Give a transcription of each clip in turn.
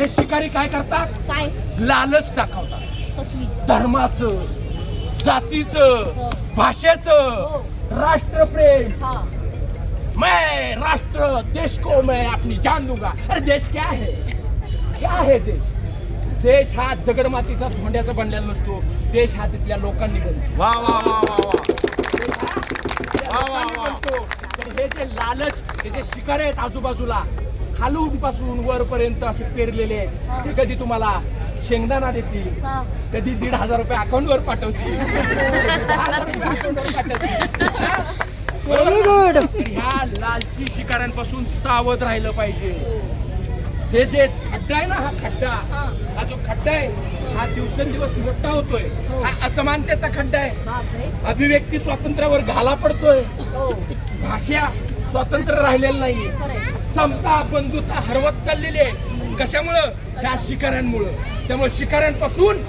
हे शिकारी काय करतात? काय? लालच दाखवतात. कसली धर्माचं जातीचं हो. भाषेचं हो. राष्ट्रप्रेम. हा. मैं राष्ट्र देश को मैं अपनी जान दूंगा. अरे देश क्या है? क्या है देश? देश हा दगडमातीचा धोंड्याचा बनलेला नसतो. देश हा तिथल्या लोकांनी बनतो. वा वा वा वा वा. वा, वा. बनतो. तर हे जे लालच हे जे शिकार आहेत आजूबाजूला खालून पासून वरपर्यंत असे पेरलेले आहेत. ते कधी तुम्हाला शेंगदाणा देतील हा. कधी दीड हजार रुपये अकाउंटवर पाठवतील. ह्या लालची शिकाऱ्यांपासून सावध राहिलं पाहिजे. हे जे खड्डा आहे ना हा खड्डा हा. हा जो खड्डा आहे हा दिवसेंदिवस मोठा होतोय. हा. असमानतेचा खड्डा आहे. अभिव्यक्ती स्वातंत्र्यावर घाला पडतोय हो. भाषा स्वातंत्र्य राहिलेलं नाहीये. समता बंधुता हरवत चाललेली आहे कशामुळं त्या शिकाऱ्यांमुळं त्यामुळे शिकाऱ्यांपासून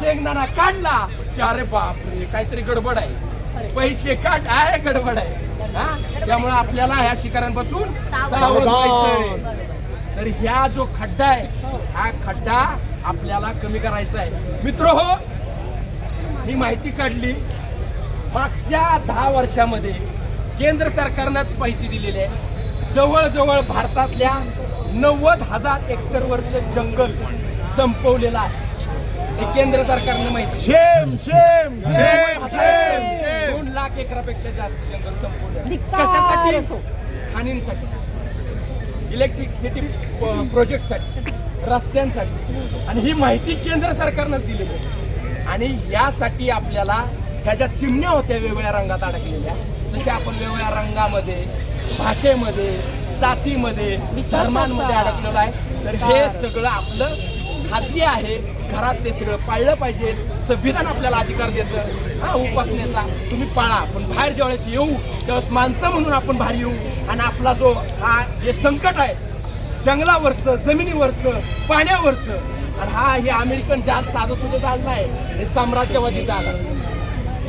शेंगदाणा काढला की अरे बापरे काहीतरी गडबड आहे. पैसे काढ आहे गडबड आहे? त्यामुळे आपल्याला ह्या शिकाऱ्यांपासून सावध. व्हायचंय तर ह्या जो खड्डा आहे हो. हा खड्डा आपल्याला कमी करायचा आहे मित्र हो ही माहिती काढली मागच्या दहा वर्षामध्ये केंद्र सरकारनंच माहिती दिलेली आहे जवळजवळ भारतातल्या नव्वद हजार एकरवरचं जंगल संपवलेलं आहे. हे केंद्र सरकारनं माहिती शेम शेम शेम दोन लाख एकरापेक्षा जास्त जंगल संपवलं कशासाठी? असो. खाणींसाठी. इलेक्ट्रिसिटी प्रोजेक्टसाठी रस्त्यांसाठी. आणि ही माहिती केंद्र सरकारनं दिलेली आहे. आणि यासाठी आपल्याला ह्या ज्या चिमण्या होत्या वेगवेगळ्या रंगात अडकलेल्या तशा आपण वेगवेगळ्या रंगामध्ये भाषेमध्ये जातीमध्ये धर्मांमध्ये अडकलेलो आहे. तर हे सगळं आपलं खाजगी आहे. घरात ते सगळं पाळलं पाहिजे. संविधान आपल्याला अधिकार देतं. हा उपासनेचा तुम्ही पाळा. पण बाहेर ज्यावेळेस येऊ त्यावेळेस माणसं म्हणून आपण बाहेर येऊ. आणि आपला जो हा जे संकट आहे जंगलावरचं जमिनीवरचं पाण्यावरचं आणि हा हे अमेरिकन जाल साधं सुद्धा जाल नाही. हे साम्राज्यवादी जाल.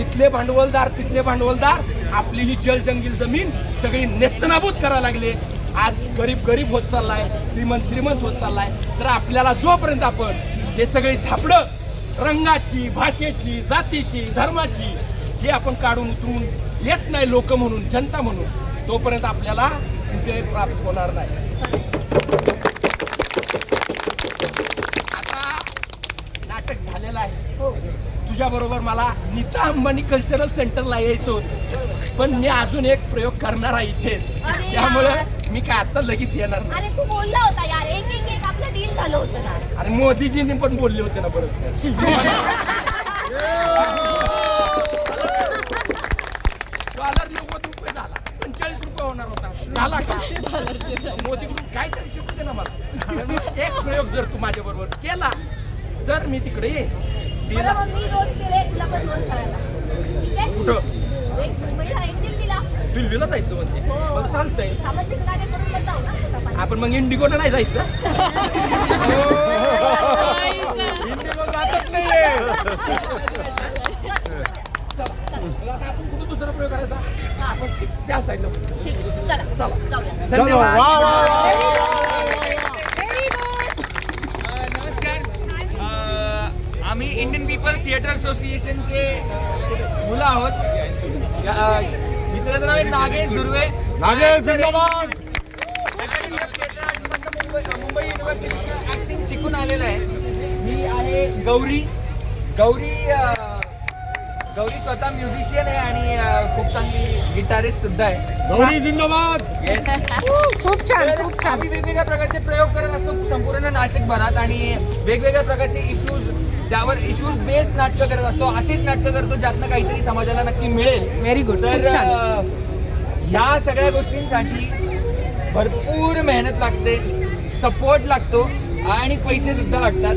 इथले भांडवलदार तिथले भांडवलदार आपली ही जलजंगील जमीन सगळी नेस्तनाबूत करायला लागले. आज गरीब गरीब होत चाललाय श्रीमंत श्रीमंत होत चाललाय. तर आपल्याला जोपर्यंत आपण हे सगळी झापडं रंगाची भाषेची जातीची धर्माची हे आपण काढून उतरून येत नाही लोक म्हणून जनता म्हणून तोपर्यंत आपल्याला विजय प्राप्त होणार नाही आता नाटक झालेलं आहे हो. तुझ्या बरोबर मला नीता अंबानी कल्चरल सेंटरला यायचं होतं. पण मी अजून एक प्रयोग करणार आहे इथे. त्यामुळं. मी काय आता लगेच येणार नाही. अरे तू बोलला होता यार. एक एक एक आपलं डील झालं होतं ना. मोदीजींनी पण बोलले होते ना बरोबर रुपये झाला. का? मोदी काहीतरी शिकते ना मला. तर एक प्रयोग जर तू माझ्या बरोबर केला तर मी तिकडे येईन तिला- कुठं? एक मुंबईला एक दिल्लीला. जायचं म्हणते हो. चालतंय. आपण मग इंडिगोनं नाही जायचं? इंडिगो जातच नाहीये. चला, आता आपण कुठं दुसरा प्रयोग करायचा? हा, आपण त्या साईडला ठीक आहे. चला. चला. जाऊया चलो वा वा वा वा अ, नमस्कार अ, आम्ही इंडियन पीपल थिएटर असोसिएशनचे मुलं आहोत. मित्राचं नाव आहे नागेश दुर्वे. नागेश जिंदाबाद! मुंबई मुंबई युनिव्हर्सिटीचं ऍक्टिंग शिकून आलेलं आहे. मी आहे गौरी. गौरी गौरी स्वतः म्युझिशियन आहे आणि खूप चांगली गिटारिस्ट सुद्धा आहे. गौरी जिंदाबाद. खूप छान खूप छान. आम्ही वेगवेगळ्या प्रकारचे प्रयोग करत असतो. संपूर्ण नाशिक भरात आणि वेगवेगळ्या प्रकारचे इश्यूज त्यावर इश्यूज बेस्ड नाटकं करत असतो असेच नाटकं करतो ज्यातनं काहीतरी समाजाला नक्की मिळेल. व्हेरी गुड तर ह्या सगळ्या गोष्टींसाठी भरपूर मेहनत लागते सपोर्ट लागतो आणि पैसे सुद्धा लागतात.